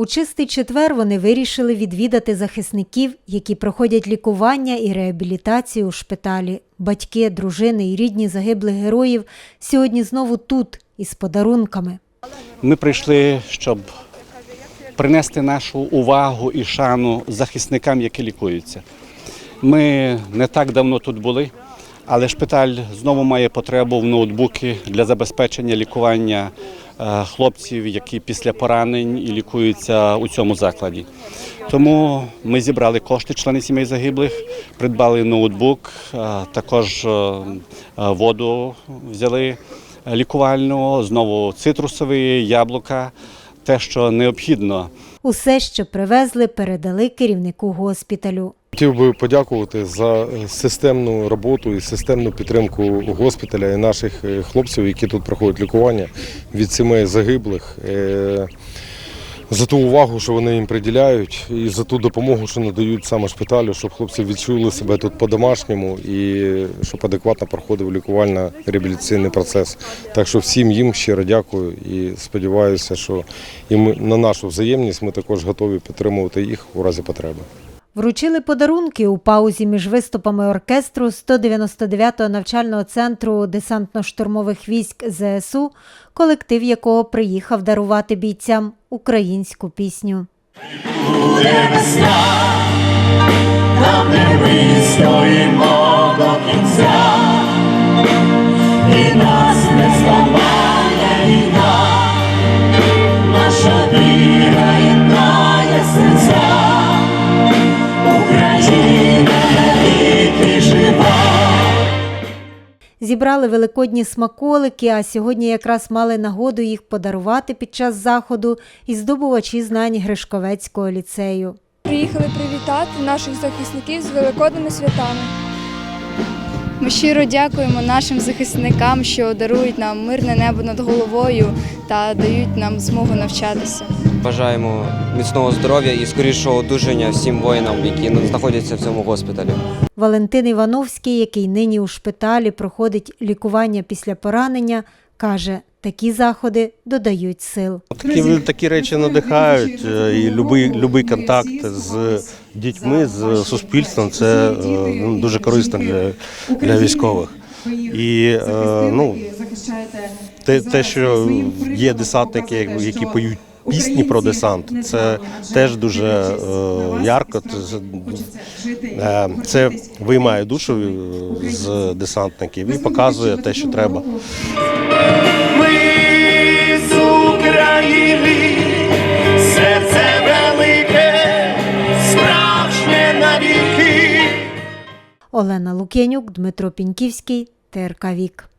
У чистий четвер вони вирішили відвідати захисників, які проходять лікування і реабілітацію у шпиталі. Батьки, дружини і рідні загиблих героїв сьогодні знову тут із подарунками. Ми прийшли, щоб принести нашу увагу і шану захисникам, які лікуються. Ми не так давно тут були, але шпиталь знову має потребу в ноутбуки для забезпечення лікування хлопців, які після поранень і лікуються у цьому закладі. Тому ми зібрали кошти, члени сімей загиблих, придбали ноутбук, е, також е, е, воду взяли лікувальну, знову цитрусові, яблука, те, що необхідно. Усе, що привезли, передали керівнику госпіталю. Хотів би подякувати за системну роботу і системну підтримку госпіталя і наших е, хлопців, які тут проходять лікування від сімей загиблих. е, За ту увагу, що вони їм приділяють, і за ту допомогу, що надають саме шпиталю, щоб хлопці відчули себе тут по-домашньому і щоб адекватно проходив лікувально-реабілітаційний процес. Так що всім їм щиро дякую і сподіваюся, що і ми на нашу взаємність ми також готові підтримувати їх у разі потреби. Вручили подарунки у паузі між виступами оркестру 199-го навчального центру десантно-штурмових військ ЗСУ, колектив якого приїхав дарувати бійцям українську пісню. буде весна, там де ми стоїмо Зібрали великодні смаколики, а сьогодні якраз мали нагоду їх подарувати під час заходу і здобувачі знань Гришковецького ліцею. Приїхали привітати наших захисників з великодними святами. Ми щиро дякуємо нашим захисникам, що дарують нам мирне небо над головою та дають нам змогу навчатися. Бажаємо міцного здоров'я і скорішого одужання всім воїнам, які знаходяться в цьому госпіталі. Валентин Івановський, який нині у шпиталі проходить лікування після поранення, каже, такі заходи додають сил. Такі, такі речі надихають, е, і любий, любий контакт з дітьми, з суспільством це е, ну, дуже корисно для, для військових. І е, ну, те, те, що є десантники, які поють пісні про десант, це теж дуже е, ярко. Це, е, це виймає душу е, з десантників і показує те, що треба. Ми з України, серце велике, справжнє навіки. Олена Лук'янюк, Дмитро Піньківський, ТРК Вік.